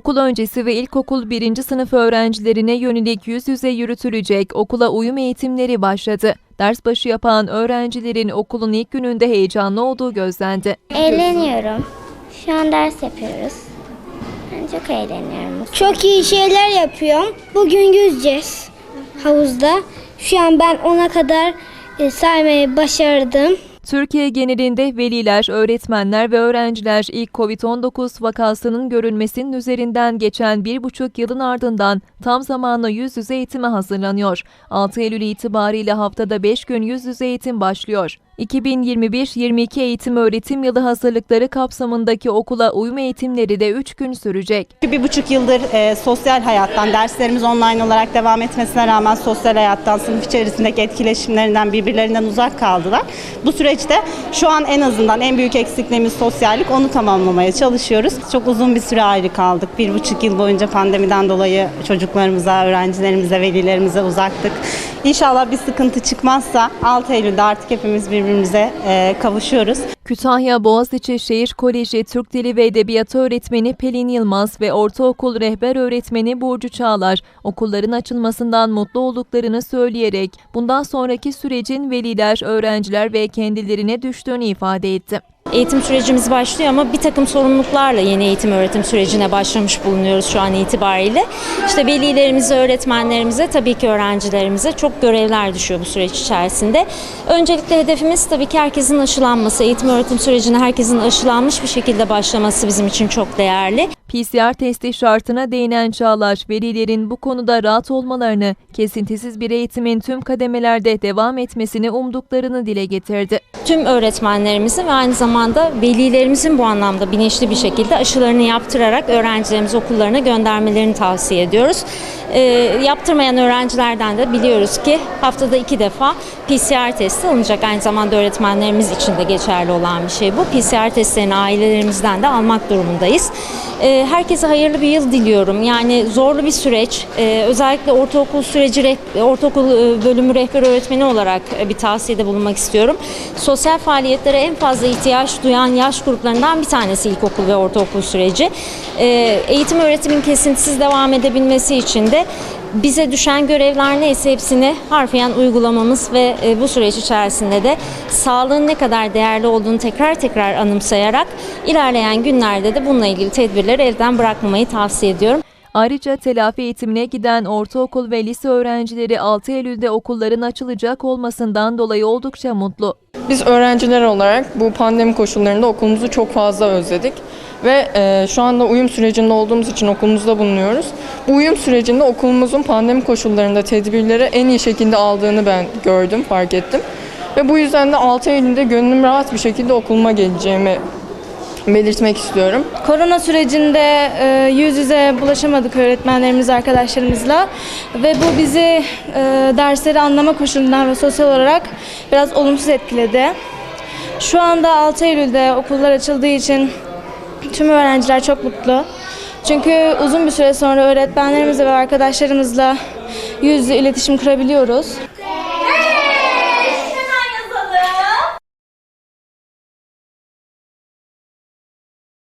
Okul öncesi ve ilkokul 1. sınıf öğrencilerine yönelik yüz yüze yürütülecek okula uyum eğitimleri başladı. Ders başı yapan öğrencilerin okulun ilk gününde heyecanlı olduğu gözlendi. Eğleniyorum. Şu an ders yapıyoruz. Ben çok eğleniyorum. Çok iyi şeyler yapıyorum. Bugün yüzeceğiz havuzda. Şu an ben ona kadar e, saymayı başardım. Türkiye genelinde veliler, öğretmenler ve öğrenciler ilk COVID-19 vakasının görülmesinin üzerinden geçen bir buçuk yılın ardından tam zamanlı yüz yüze eğitime hazırlanıyor. 6 Eylül itibariyle haftada 5 gün yüz yüze eğitim başlıyor. 2021-22 eğitim öğretim yılı hazırlıkları kapsamındaki okula uyum eğitimleri de 3 gün sürecek. Bir buçuk yıldır e, sosyal hayattan, derslerimiz online olarak devam etmesine rağmen sosyal hayattan, sınıf içerisindeki etkileşimlerinden birbirlerinden uzak kaldılar. Bu süreçte şu an en azından en büyük eksikliğimiz sosyallik, onu tamamlamaya çalışıyoruz. Çok uzun bir süre ayrı kaldık. Bir buçuk yıl boyunca pandemiden dolayı çocuklarımıza, öğrencilerimize, velilerimize uzaktık. İnşallah bir sıkıntı çıkmazsa 6 Eylül'de artık hepimiz birbirimize e, kavuşuyoruz. Kütahya Boğaziçi Şehir Koleji Türk Dili ve Edebiyatı öğretmeni Pelin Yılmaz ve ortaokul rehber öğretmeni Burcu Çağlar okulların açılmasından mutlu olduklarını söyleyerek bundan sonraki sürecin veliler, öğrenciler ve kendilerine düştüğünü ifade etti. Eğitim sürecimiz başlıyor ama bir takım sorumluluklarla yeni eğitim öğretim sürecine başlamış bulunuyoruz şu an itibariyle. İşte velilerimize, öğretmenlerimize, tabii ki öğrencilerimize çok görevler düşüyor bu süreç içerisinde. Öncelikle hedefimiz tabii ki herkesin aşılanması, eğitim öğretim sürecine herkesin aşılanmış bir şekilde başlaması bizim için çok değerli. PCR testi şartına değinen Çağlar, velilerin bu konuda rahat olmalarını, kesintisiz bir eğitimin tüm kademelerde devam etmesini umduklarını dile getirdi. Tüm öğretmenlerimizin ve aynı zamanda velilerimizin bu anlamda bilinçli bir şekilde aşılarını yaptırarak öğrencilerimizi okullarına göndermelerini tavsiye ediyoruz. Ee, yaptırmayan öğrencilerden de biliyoruz ki haftada iki defa PCR testi alınacak. Aynı zamanda öğretmenlerimiz için de geçerli olan bir şey bu. PCR testlerini ailelerimizden de almak durumundayız. Ee, herkese hayırlı bir yıl diliyorum. Yani zorlu bir süreç. Ee, özellikle ortaokul süreci, ortaokul e, bölümü rehber öğretmeni olarak e, bir tavsiyede bulunmak istiyorum. Sosyal faaliyetlere en fazla ihtiyaç duyan yaş gruplarından bir tanesi ilkokul ve ortaokul süreci. Ee, eğitim öğretimin kesintisiz devam edebilmesi için de bize düşen görevler neyse hepsini harfiyen uygulamamız ve e, bu süreç içerisinde de sağlığın ne kadar değerli olduğunu tekrar tekrar anımsayarak ilerleyen günlerde de bununla ilgili tedbirleri elden bırakmamayı tavsiye ediyorum. Ayrıca telafi eğitimine giden ortaokul ve lise öğrencileri 6 Eylül'de okulların açılacak olmasından dolayı oldukça mutlu. Biz öğrenciler olarak bu pandemi koşullarında okulumuzu çok fazla özledik ve e, şu anda uyum sürecinde olduğumuz için okulumuzda bulunuyoruz. Bu uyum sürecinde okulumuzun pandemi koşullarında tedbirleri en iyi şekilde aldığını ben gördüm, fark ettim. Ve bu yüzden de 6 Eylül'de gönlüm rahat bir şekilde okuluma geleceğimi belirtmek istiyorum. Korona sürecinde e, yüz yüze bulaşamadık öğretmenlerimiz, arkadaşlarımızla ve bu bizi e, dersleri anlama koşulundan ve sosyal olarak biraz olumsuz etkiledi. Şu anda 6 Eylül'de okullar açıldığı için tüm öğrenciler çok mutlu. Çünkü uzun bir süre sonra öğretmenlerimizle ve arkadaşlarımızla yüz yüze iletişim kurabiliyoruz.